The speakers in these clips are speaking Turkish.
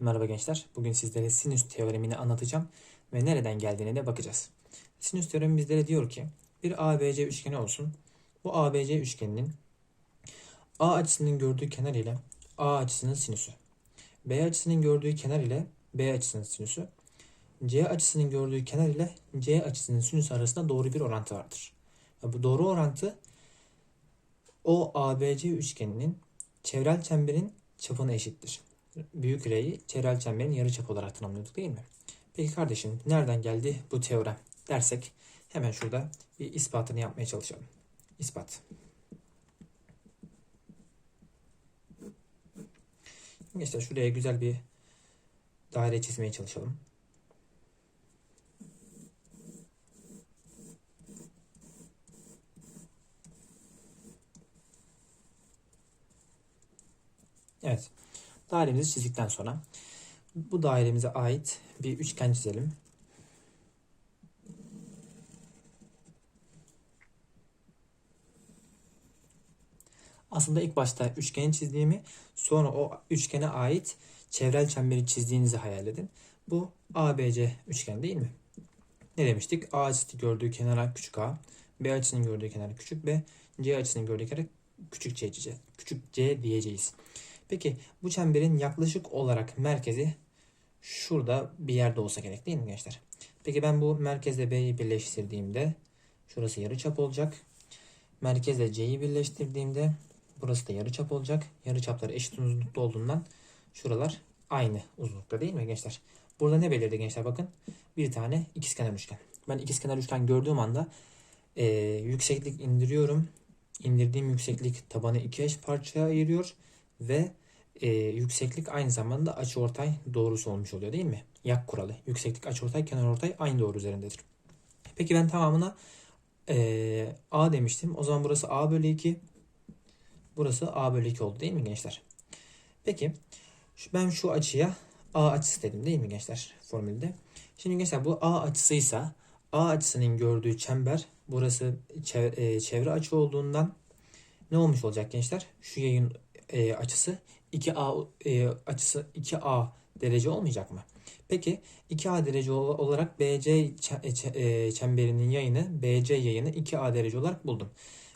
Merhaba gençler. Bugün sizlere sinüs teoremini anlatacağım ve nereden geldiğine de bakacağız. Sinüs teoremi bizlere diyor ki bir ABC üçgeni olsun. Bu ABC üçgeninin A açısının gördüğü kenar ile A açısının sinüsü. B açısının gördüğü kenar ile B açısının sinüsü. C açısının gördüğü kenar ile C açısının sinüsü arasında doğru bir orantı vardır. Bu doğru orantı o ABC üçgeninin çevrel çemberin çapına eşittir büyük R'yi çevrel çemberin yarıçapı olarak tanımlıyorduk değil mi? Peki kardeşim nereden geldi bu teorem dersek hemen şurada bir ispatını yapmaya çalışalım. İspat. İşte şuraya güzel bir daire çizmeye çalışalım. Evet. Dairemizi çizdikten sonra bu dairemize ait bir üçgen çizelim. Aslında ilk başta üçgeni çizdiğimi sonra o üçgene ait çevrel çemberi çizdiğinizi hayal edin. Bu ABC üçgen değil mi? Ne demiştik? A açısı gördüğü kenara küçük a, B açısının gördüğü kenara küçük b, C açısının gördüğü kenara küçük c, küçük c diyeceğiz. Peki bu çemberin yaklaşık olarak merkezi şurada bir yerde olsa gerek değil mi gençler? Peki ben bu merkezle B'yi birleştirdiğimde şurası yarıçap olacak. Merkezle C'yi birleştirdiğimde burası da yarıçap olacak. Yarıçapları eşit uzunlukta olduğundan şuralar aynı uzunlukta değil mi gençler? Burada ne belirdi gençler bakın. Bir tane ikizkenar üçgen. Ben ikizkenar üçgen gördüğüm anda e, yükseklik indiriyorum. İndirdiğim yükseklik tabanı iki eş parçaya ayırıyor ve e, yükseklik aynı zamanda açıortay doğrusu olmuş oluyor değil mi? Yak kuralı. Yükseklik, açıortay, kenarortay aynı doğru üzerindedir. Peki ben tamamına e, A demiştim. O zaman burası A bölü 2. Burası A bölü 2 oldu değil mi gençler? Peki ben şu açıya A açısı dedim değil mi gençler formülde? Şimdi gençler bu A açısıysa A açısının gördüğü çember burası çevre, çevre açı olduğundan ne olmuş olacak gençler? Şu yayın e, açısı 2A e, açısı 2A derece olmayacak mı? Peki 2A derece olarak BC e, e, çemberinin yayını BC yayını 2A derece olarak buldum.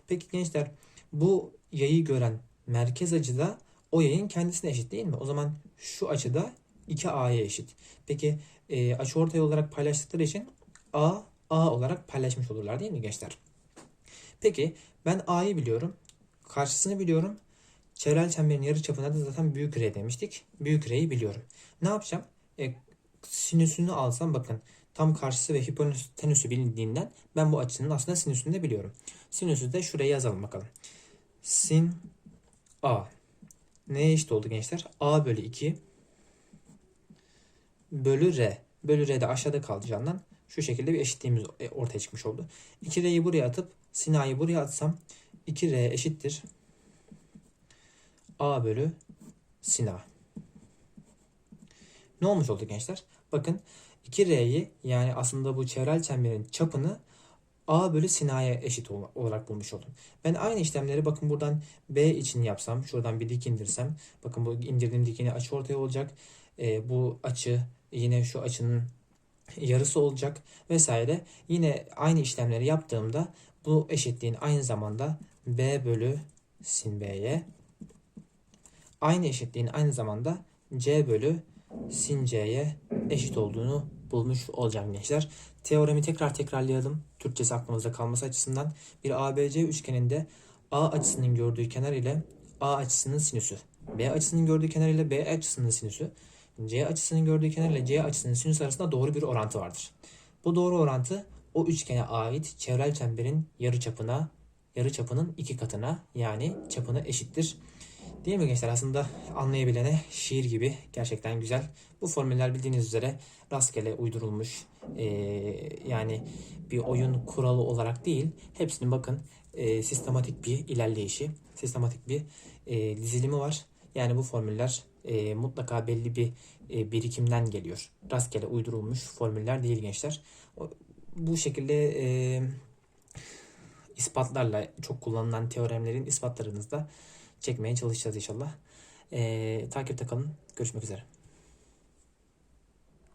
Peki gençler bu yayı gören merkez açı da o yayın kendisine eşit değil mi? O zaman şu açıda 2A'ya eşit. Peki e, açıortay olarak paylaştıkları için A A olarak paylaşmış olurlar değil mi gençler? Peki ben A'yı biliyorum. Karşısını biliyorum. Çevrel çemberin yarı çapına da zaten büyük R demiştik. Büyük R'yi biliyorum. Ne yapacağım? E, sinüsünü alsam bakın tam karşısı ve hipotenüsü bilindiğinden ben bu açının aslında sinüsünü de biliyorum. Sinüsü de şuraya yazalım bakalım. Sin A. Neye eşit oldu gençler? A bölü 2 bölü R. Bölü R de aşağıda kalacağından şu şekilde bir eşitliğimiz e, ortaya çıkmış oldu. 2R'yi buraya atıp sin A'yı buraya atsam 2R eşittir A bölü sin A. Ne olmuş oldu gençler? Bakın 2R'yi yani aslında bu çevrel çemberin çapını A bölü sin A'ya eşit olarak bulmuş oldum. Ben aynı işlemleri bakın buradan B için yapsam, şuradan bir dik indirsem, bakın bu indirdiğim dik yine açı ortaya olacak. E, bu açı yine şu açının yarısı olacak vesaire. Yine aynı işlemleri yaptığımda bu eşitliğin aynı zamanda B bölü sin B'ye aynı eşitliğin aynı zamanda c bölü sin c'ye eşit olduğunu bulmuş olacağım gençler. Teoremi tekrar tekrarlayalım. Türkçesi aklımızda kalması açısından bir ABC üçgeninde A açısının gördüğü kenar ile A açısının sinüsü, B açısının gördüğü kenar ile B açısının sinüsü, C açısının gördüğü kenar ile C açısının sinüsü arasında doğru bir orantı vardır. Bu doğru orantı o üçgene ait çevrel çemberin yarı çapına, yarı çapının iki katına yani çapına eşittir. Değil mi gençler? Aslında anlayabilene şiir gibi gerçekten güzel. Bu formüller bildiğiniz üzere rastgele uydurulmuş. Ee, yani bir oyun kuralı olarak değil. Hepsinin bakın e, sistematik bir ilerleyişi, sistematik bir e, dizilimi var. Yani bu formüller e, mutlaka belli bir e, birikimden geliyor. Rastgele uydurulmuş formüller değil gençler. O, bu şekilde e, ispatlarla çok kullanılan teoremlerin ispatlarınızda çekmeye çalışacağız inşallah. Ee, takipte kalın. Görüşmek üzere.